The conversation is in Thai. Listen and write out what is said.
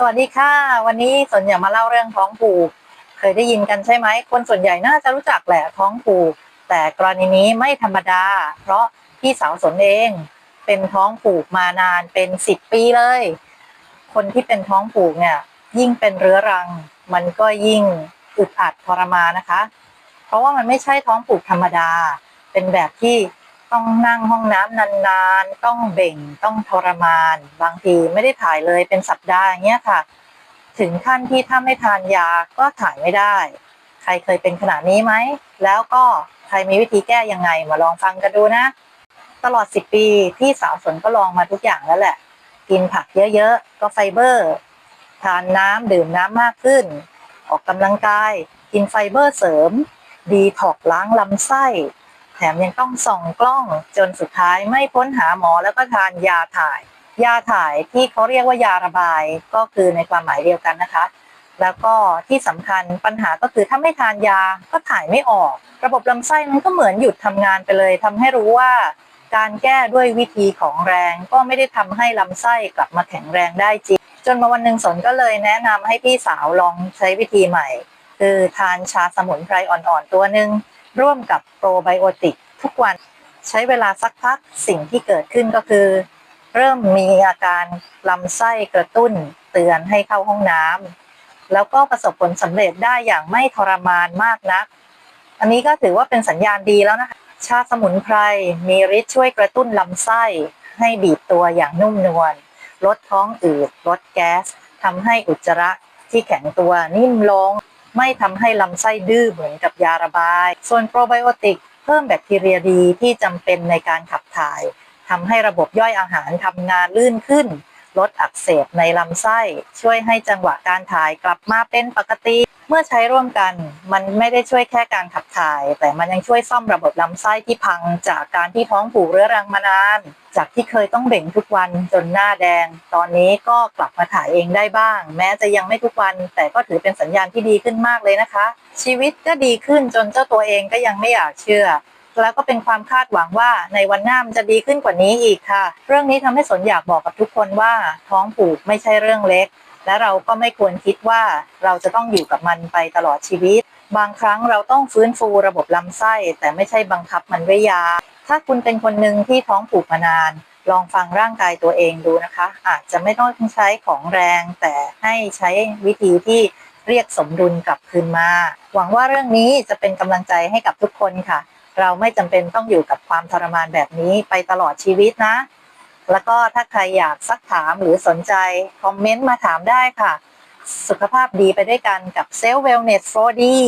สวัสดีค่ะ วันนี้สนอยากมาเล่าเรื่องท้องผูก เคยได้ยินกันใช่ไหม คนส่วนใหญ่น่าจะรู้จักแหละท้องผูก แต่กรณีนี้ไม่ธรรมดา เพราะพี่สาวสนเอง เป็นท้องผูกมานานเป็นสิบปีเลย คนที่เป็นท้องผูกเนี่ย ยิ่งเป็นเรื้อรัง มันก็ยิ่งอึดอัดทรมานนะคะ เพราะว่ามันไม่ใช่ท้องผูกธรรมดา เป็นแบบที่ ต้องนั่งห้องน้ำนานๆ ต้องเบ่ง ต้องทรมาน บางทีไม่ได้ถ่ายเลยเป็นสัปดาห์อย่างเงี้ยค่ะ ถึงขั้นที่ถ้าไม่ทานยาก็ถ่ายไม่ได้ ใครเคยเป็นขนาดนี้ไหม แล้วก็ใครมีวิธีแก้ยังไงมาลองฟังกันดูนะ ตลอด 10 ปีพี่สาวสนก็ลองมาทุกอย่างแล้วแหละ กินผักเยอะๆ ก็ไฟเบอร์ ทานน้ำดื่มน้ำมากขึ้น ออกกำลังกาย กินไฟเบอร์เสริม ดีท็อกล้างลำไส้ แถมยังต้องส่องกล้องจนสุดท้ายไม่พ้นหาหมอแล้วก็ทานยาถ่าย ยาถ่ายที่เขาเรียกว่ายาระบายก็คือในความหมายเดียวกันนะคะ แล้วก็ที่สำคัญปัญหาก็คือถ้าไม่ทานยาก็ถ่ายไม่ออก ระบบลำไส้มันก็เหมือนหยุดทำงานไปเลยทำให้รู้ว่าการแก้ด้วยวิธีของแรงก็ไม่ได้ทำให้ลำไส้กลับมาแข็งแรงได้จริง จนมาวันหนึ่งสนก็เลยแนะนำให้พี่สาวลองใช้วิธีใหม่ คือทานชาสมุนไพรอ่อนๆตัวหนึ่ง ร่วมกับโปรไบโอติกทุกวันใช้เวลาสักพักสิ่งที่เกิดขึ้นก็คือ เริ่มมีอาการลำไส้กระตุ้นเตือนให้เข้าห้องน้ำแล้วก็ประสบผลสำเร็จได้อย่างไม่ทรมานมากนัก อันนี้ก็ถือว่าเป็นสัญญาณดีแล้วนะคะชาสมุนไพรมีฤทธิ์ช่วยกระตุ้นลำไส้ ให้บีบตัวอย่างนุ่มนวลลดท้องอืดลดแก๊สทำให้อุจจาระที่แข็งตัวนิ่มลง ไม่ทำให้ลำไส้ดื้อเหมือนกับยาระบาย ส่วนโปรไบโอติกเพิ่มแบคทีเรียดีที่จำเป็นในการขับถ่ายทำให้ระบบย่อยอาหารทำงานลื่นขึ้น ลดอักเสบในลำไส้ ช่วยให้จังหวะการถ่ายกลับมาเป็นปกติ เมื่อใช้ร่วมกัน มันไม่ได้ช่วยแค่การขับถ่าย แต่มันยังช่วยซ่อมระบบลำไส้ที่พัง จากการที่ท้องผูกเรื้อรังมานาน จากที่เคยต้องเบ่งทุกวันจนหน้าแดง ตอนนี้ก็กลับมาถ่ายเองได้บ้าง แม้จะยังไม่ทุกวัน แต่ก็ถือเป็นสัญญาณที่ดีขึ้นมากเลยนะคะ ชีวิตก็ดีขึ้นจนเจ้าตัวเองก็ยังไม่อยากเชื่อแล้วก็เป็นความคาดหวังว่าในวันหน้ามันจะดีขึ้นกว่านี้อีกค่ะ เรื่องนี้ทำให้สนอยากบอกกับทุกคนว่าท้องผูกไม่ใช่เรื่องเล็ก และเราก็ไม่ควรคิดว่าเราจะต้องอยู่กับมันไปตลอดชีวิต บางครั้งเราต้องฟื้นฟูระบบลำไส้ แต่ไม่ใช่บังคับมันด้วยยา ถ้าคุณเป็นคนหนึ่งที่ท้องผูกมานาน ลองฟังร่างกายตัวเองดูนะคะ อาจจะไม่ต้องใช้ของแรง แต่ให้ใช้วิธีที่เรียกสมดุลกลับคืนมา หวังว่าเรื่องนี้จะเป็นกำลังใจให้กับทุกคนค่ะ เราไม่จำเป็นต้องอยู่กับความทรมานแบบนี้ไปตลอดชีวิตนะ แล้วก็ถ้าใครอยากซักถามหรือสนใจ คอมเมนต์มาถามได้ค่ะ สุขภาพดีไปด้วยกันกับเซลล์เวลเนสโฟดี